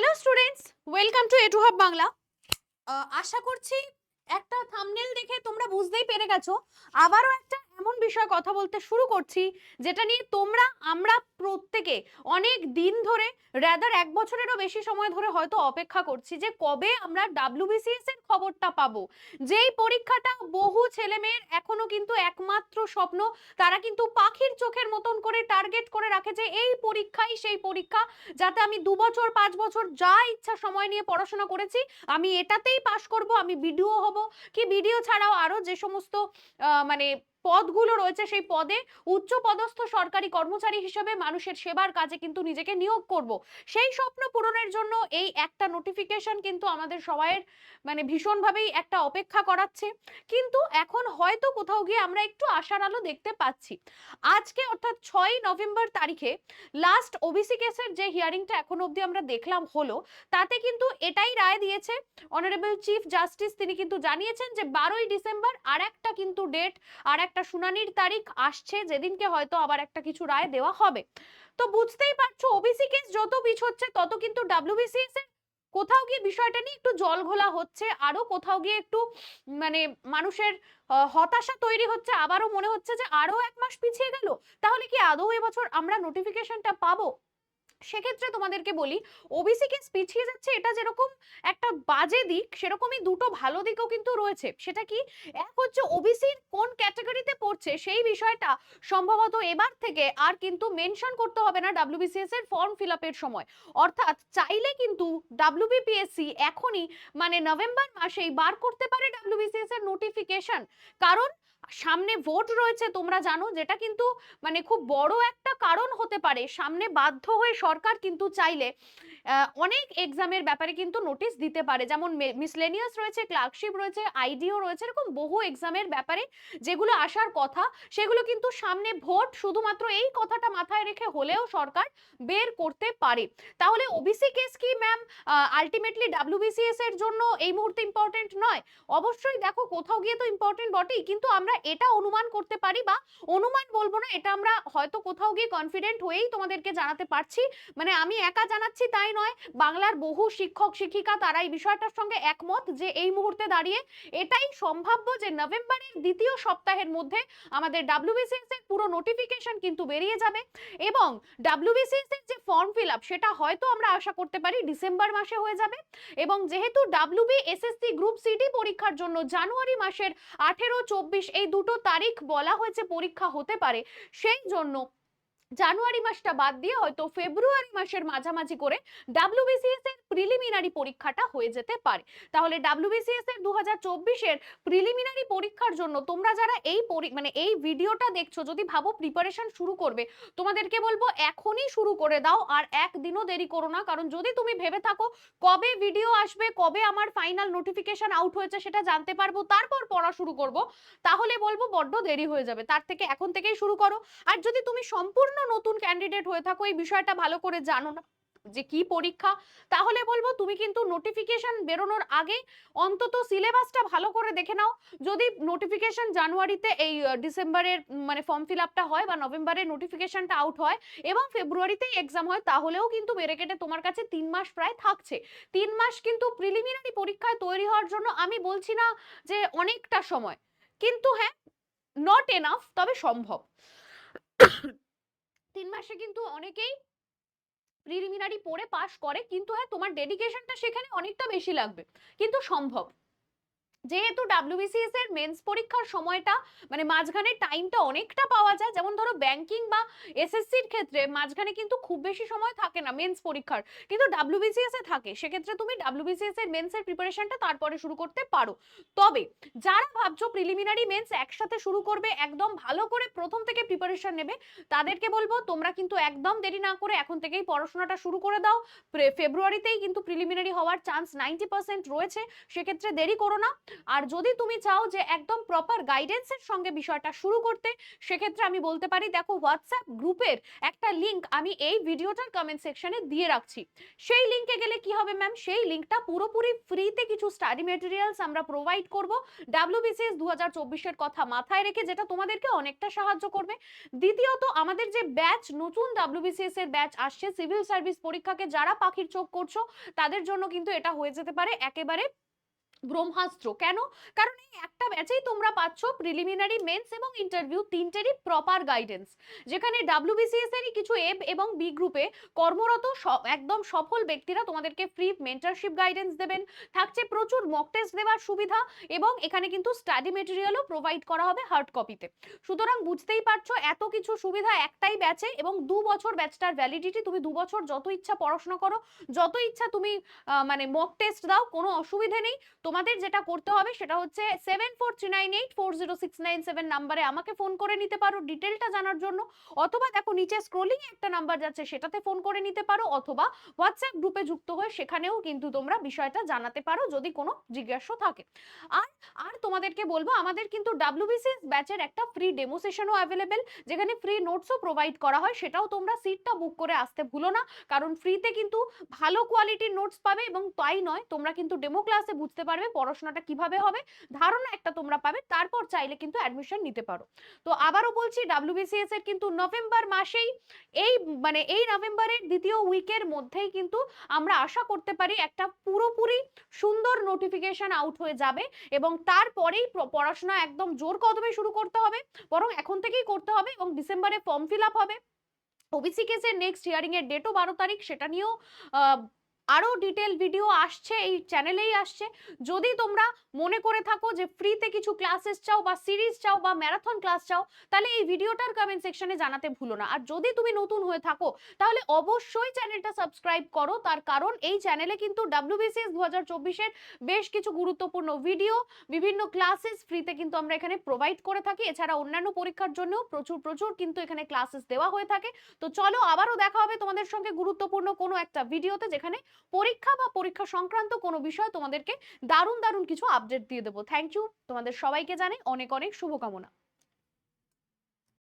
Hello students welcome to A two hub Bangla আশা করছি একটা thumbnail দেখে তোমরা বুঝতেই পেরে গেছো। আবারও একটা এমন বিষয় কথা বলতে শুরু করছি, যেটা নিয়ে তোমরা, আমরা প্রত্যেকে অনেক দিন ধরে রাদার এক বছরেরও বেশি সময় ধরে হয়তো অপেক্ষা করছি যে কবে আমরা ডাব্লিউবিসিএস এর খবরটা পাবো। যেই পরীক্ষাটা বহু ছেলেমেয়ের এখনও কিন্তু একমাত্র স্বপ্ন, তারা কিন্তু পাখির চোখের মতন করে টার্গেট করে রাখে যে এই পরীক্ষাই সেই পরীক্ষা, যাতে আমি দু বছর, পাঁচ বছর যা ইচ্ছা সময় নিয়ে পড়াশোনা করেছি, আমি এটাতেই পাশ করব, আমি বিডিও হব। কি ভিডিও ছাড়াও আরও যে সমস্ত মানে পদগুলো রয়েছে সেই পদে উচ্চ পদস্থ সরকারি কর্মচারী হিসেবে মানুষের সেবার কাজে কিন্তু নিজেকে নিয়োগ করব। সেই স্বপ্ন পূরণের জন্য এই একটা নোটিফিকেশন কিন্তু আমাদের সবাইয়ের মানে ভীষণভাবেই একটা অপেক্ষা করাচ্ছে। কিন্তু এখন হয়তো কোথাও গিয়ে আমরা একটু আশার আলো দেখতে পাচ্ছি। আজকে অর্থাৎ ছয় নভেম্বর তারিখে লাস্ট ওবিসি কেসের যে হিয়ারিংটা এখন অবধি আমরা দেখলাম হলো, তাতে কিন্তু এটাই রায় দিয়েছে। অনারেবল চিফ জাস্টিস তিনি কিন্তু জানিয়েছেন যে বারোই ডিসেম্বর আর একটা কিন্তু ডেট আর একটা শুনানির তারিখ আসছে, যেদিনকে হয়তো আবার একটা কিছু রায় দেওয়া হবে। তো বুঝতেই পারছ ওবিসি কেস যত পিছোচ্ছে তত কিন্তু ডাব্লিউবিসিএস এর কোথাও গিয়ে বিষয়টা নিয়ে একটু জল ঘোলা হচ্ছে, আরও কোথাও গিয়ে একটু মানে মানুষের হতাশা তৈরি হচ্ছে, আবারও মনে হচ্ছে যে আরও এক মাস পিছিয়ে গেল। তাহলে কি আদৌ এবছর আমরা নোটিফিকেশনটা পাবো? সেক্ষেত্রে তোমাদেরকে বলি ওবিসি কেস পিছিয়ে যাচ্ছে, এটা যেরকম একটা বাজে দিক, সেরকমই দুটো ভালো দিকও কিন্তু রয়েছে। সেটা কি? এক হচ্ছে ওবিসির কোন ক্যাটাগরিতে পড়ছে, সেই বিষয়টা সম্ভবত এবার থেকে আর কিন্তু মেনশন করতে হবে না ডাব্লিউবিসিএস এর ফর্ম ফিল আপের সময়। অর্থাৎ চাইলে কিন্তু ডাব্লিউবিপিএসসি এখনই মানে নভেম্বর মাসেই বার করতে পারে ডাব্লিউবিসিএস এর নোটিফিকেশন কারণ সামনে ভোট রয়েছে, তোমরা জানো যেটা কিন্তু মানে খুব বড় একটা কারণ হতে পারে। সামনে বাধ্য হয়ে সরকার কিন্তু চাইলে অনেক এক্সামের ব্যাপারে কিন্তু নোটিশ দিতে পারে। যেমন মিসলেনিয়াস রয়েছে ক্লার্কশিপ রয়েছে আইডিও রয়েছে, এরকম বহু এক্সামের ব্যাপারে যেগুলো আসার কথা, সেগুলো কিন্তু সামনে ভোট শুধুমাত্র এই কথাটা মাথায় রেখে হলেও সরকার বের করতে পারে। তাহলে ওবিসি কেস কি ম্যাম আলটিমেটলি ডাব্লিউবিসিএস এর জন্য এই মুহূর্তে ইম্পর্টেন্ট নয়? অবশ্যই দেখো কোথাও গিয়ে তো ইম্পর্টেন্ট বটেই, কিন্তু আমরা এটা অনুমান করতে পারি বা অনুমান বলব না, এটা আমরা হয়তো কোথাও গিয়ে কনফিডেন্ট হয়েই তোমাদেরকে জানাতে পারছি। মানে আমি একা জানাচ্ছি তাই নয়, বাংলার বহু শিক্ষক, শিক্ষিকা তারা এই বিষয়টার সঙ্গে একমত যে এই মুহূর্তে দাঁড়িয়ে এটাই সম্ভাব্য যে নভেম্বরের দ্বিতীয় সপ্তাহের মধ্যে আমাদের ডাব্লিউবিসিএস এর পুরো নোটিফিকেশন কিন্তু বেরিয়ে যাবে এবং ডাব্লিউবিসিএস এর যে ফর্ম ফিল আপ সেটা হয়তো আমরা আশা করতে পারি ডিসেম্বর মাসে হয়ে যাবে এবং যেহেতু ডাব্লিউবি এসএসসি গ্রুপ সিডি পরীক্ষার জন্য জানুয়ারি মাসের আঠেরো, চব্বিশ এই দুটো তারিখ বলা হয়েছে পরীক্ষা হতে পারে। সেই জন্য জানুয়ারি মাসটা বাদ দিয়ে হয়তো ফেব্রুয়ারি মাসের মাঝামাঝি করে ডাব্লিউবিসিএস এর প্রিলিমিনারি পরীক্ষাটা হয়ে যেতে পারে। তাহলে ডাব্লিউবিসিএস এর দু চব্বিশের প্রিলিমিনারি পরীক্ষার জন্য তোমরা যারা এই মানে এই ভিডিওটা দেখছ, যদি ভাবো প্রিপারেশন শুরু করবে, তোমাদেরকে বলব এখনই শুরু করে দাও আর একদিনও দেরি করো না। কারণ যদি তুমি ভেবে থাকো কবে ভিডিও আসবে, কবে আমার ফাইনাল নোটিফিকেশন আউট হয়েছে সেটা জানতে পারব, তারপর পড়া শুরু করব, তাহলে বলব বড্ড দেরি হয়ে যাবে। তার থেকে এখন থেকেই শুরু করো। আর যদি তুমি সম্পূর্ণ নতুন ক্যান্ডিডেট হয়ে থাকো, এই বিষয়টা ভালো করে জানো না। যে কি পরীক্ষা? তাহলে বলব, তুমি কিন্তু নোটিফিকেশন বেরোনোর আগে অন্তত সিলেবাসটা ভালো করে দেখে নাও। যদি নোটিফিকেশন জানুয়ারিতে এই ডিসেম্বরের মানে ফর্ম ফিল আপটা হয় বা নভেম্বরের নোটিফিকেশনটা আউট হয় এবং ফেব্রুয়ারিতেই এক্সাম হয়, তাহলেও কিন্তু বেড়ে কেটে তোমার কাছে তিন মাস প্রায় থাকছে। তিন মাস কিন্তু প্রিলিমিনারি পরীক্ষায় তৈরি হওয়ার জন্য আমি বলছি না যে অনেকটা সময়। কিন্তু হ্যাঁ নট এনাফ তবে সম্ভব। তিন মাসে কিন্তু অনেকেই প্রিলিমিনারি পড়ে পাশ করে, কিন্তু হ্যাঁ তোমার ডেডিকেশনটা সেখানে অনেকটা বেশি লাগবে। কিন্তু সম্ভব। যেহেতু ডাব্লিউবিসিএস এর মেন্স পরীক্ষার সময়টা মানে মাঝখানে টাইমটা অনেকটা পাওয়া যায়, যেমন ধরো ব্যাংকিং বা এসএসসির ক্ষেত্রে মাঝখানে কিন্তু খুব বেশি সময় থাকে না মেন্স পরীক্ষার। কিন্তু ডাব্লিউবিসিএস এ থাকে, সেক্ষেত্রে তুমি ডাব্লিউবিসিএস এর মেন্সের প্রিপারেশনটা তারপরে শুরু করতে পারো। তবে যারা ভাবছ প্রিলিমিনারি মেন্স একসাথে শুরু করবে, একদম ভালো করে প্রথম থেকে প্রিপারেশন নেবে, তাদেরকে বলব তোমরা কিন্তু একদম দেরি না করে এখন থেকেই পড়াশোনাটা শুরু করে দাও। ফেব্রুয়ারিতেই কিন্তু প্রিলিমিনারি হওয়ার চান্স নাইনটি পার্সেন্ট রয়েছে, সেক্ষেত্রে দেরি করো না। আর যদি তুমি চাও যে একদম প্রপার গাইডেন্সের সঙ্গে বিষয়টা শুরু করতে, সেক্ষেত্রে আমি বলতে পারি, দেখো হোয়াটসঅ্যাপ গ্রুপের একটা লিংক আমি এই ভিডিওটার কমেন্ট সেকশনে দিয়ে রাখছি। সেই লিঙ্কে গেলে কি হবে ম্যাম সেই লিঙ্কটা পুরোপুরি ফ্রিতে কিছু স্টাডি মেটেরিয়ালস আমরা প্রোভাইড করব। ডাব্লিউবিসিএস দু হাজার চব্বিশের কথা মাথায় রেখে যেটা তোমাদেরকে অনেকটা সাহায্য করবে। দ্বিতীয়ত, আমাদের যে ব্যাচ নতুন ডাব্লিউবিসিএস এর ব্যাচ আসছে সিভিল সার্ভিস পরীক্ষাকে যারা পাখির চোখ করছ, তাদের জন্য কিন্তু এটা হয়ে যেতে পারে। একেবারে ব্রহ্মাস্ত্র। কেন? কারণ এই একটা ব্যাচেই তোমরা পাচ্ছ প্রিলিমিনারি মেন্স এবং ইন্টারভিউ তিনটেরই প্রপার গাইডেন্স যেখানে ডাব্লিউবিসিএস এরই কিছু এব এবং বি গ্রুপে কর্মরত একদম সফল ব্যক্তিরা তোমাদেরকে ফ্রি মেন্টারশিপ গাইডেন্স দেবেন। থাকছে প্রচুর মক টেস্ট দেওয়ার সুবিধা এবং এখানে কিন্তু স্টাডি মেটেরিয়ালও প্রোভাইড করা হবে হার্ড কপিতে সুতরাং বুঝতেই পারছ এত কিছু সুবিধা একটাই ব্যাচে এবং দু বছর ব্যাচটার ভ্যালিডিটি তুমি দু বছর যত ইচ্ছা পড়াশোনা করো, যত ইচ্ছা তুমি মানে মক টেস্ট দাও, কোনো অসুবিধে নেই। তোমাদের যেটা করতে হবে সেটা হচ্ছে seven four three nine eight four zero six nine seven নাম্বারে আমাকে ফোন করে নিতে পারো। ডিটেলটা জানার জন্য। অথবা দেখো নিচে স্ক্রোলিং একটা নাম্বার যাচ্ছে, সেটাতে ফোন করে নিতে পারো। অথবা হোয়াটসঅ্যাপ গ্রুপে যুক্ত হয়ে সেখানেও কিন্তু তোমরা বিষয়টা জানাতে পারো যদি কোনো জিজ্ঞাসা থাকে। আর আর তোমাদেরকে বলব, আমাদের কিন্তু ডাব্লিউবিসিএস ব্যাচের একটা ফ্রি ডেমো সেশনও অ্যাভেলেবেল যেখানে ফ্রি নোটসও প্রোভাইড করা হয়। সেটাও তোমরা সিটটা বুক করে আসতে ভুলো না। কারণ ফ্রিতে কিন্তু ভালো কোয়ালিটির নোটস পাবে এবং তাই নয়, তোমরা কিন্তু ডেমো ক্লাসে বুঝতে পারবে পড়াশোনাটা কীভাবে হবে, ধারণা একটা তোমরা পাবে, তারপর চাইলে কিন্তু অ্যাডমিশন নিতে পারো। তো আবারও বলছি ডাব্লিউবিসিএস এর কিন্তু নভেম্বর মাসেই এই মানে এই নভেম্বরের দ্বিতীয় উইকের মধ্যেই কিন্তু আমরা আশা করতে পারি একটা পুরোপুরি সুন্দর নোটিফিকেশন আউট হয়ে যাবে এবং তারপরেই পড়াশোনা একদম জোর কদমে শুরু করতে হবে, বরং এখন থেকেই করতে হবে এবং ডিসেম্বরে ফর্ম ফিল আপ হবে। ওবিসি কেসের নেক্সট হিয়ারিং এর ডেটও বারো তারিখ, সেটা নিয়েও আহ, আরও ডিটেল ভিডিও আসছে এই চ্যানেলেই আসছে। যদি তোমরা মনে করে থাকো যে ফ্রিতে কিছু ক্লাসেস চাও বা সিরিজ চাও বা ম্যারাথন ক্লাস চাও তাহলে এই ভিডিওটার কমেন্ট সেকশনে জানাতে ভুলো না। আর যদি তুমি নতুন হয়ে থাকো তাহলে অবশ্যই চ্যানেলটা সাবস্ক্রাইব করো। তার কারণ এই চ্যানেলে কিন্তু ডাব্লিউবিসিএস দু হাজার চব্বিশের বেশ কিছু গুরুত্বপূর্ণ ভিডিও বিভিন্ন ক্লাসেস ফ্রিতে কিন্তু আমরা এখানে প্রোভাইড করে থাকি। এছাড়া অন্যান্য পরীক্ষার জন্য প্রচুর প্রচুর কিন্তু এখানে ক্লাসেস দেওয়া হয়ে থাকে। তো চলো আবারও দেখা হবে তোমাদের সঙ্গে গুরুত্বপূর্ণ কোনো একটা ভিডিওতে যেখানে পরীক্ষা বা পরীক্ষা সংক্রান্ত কোনো বিষয় তোমাদেরকে দারুণ দারুণ কিছু আপডেট দিয়ে দেবো। থ্যাংক ইউ তোমাদের সবাইকে জানাই অনেক অনেক শুভকামনা।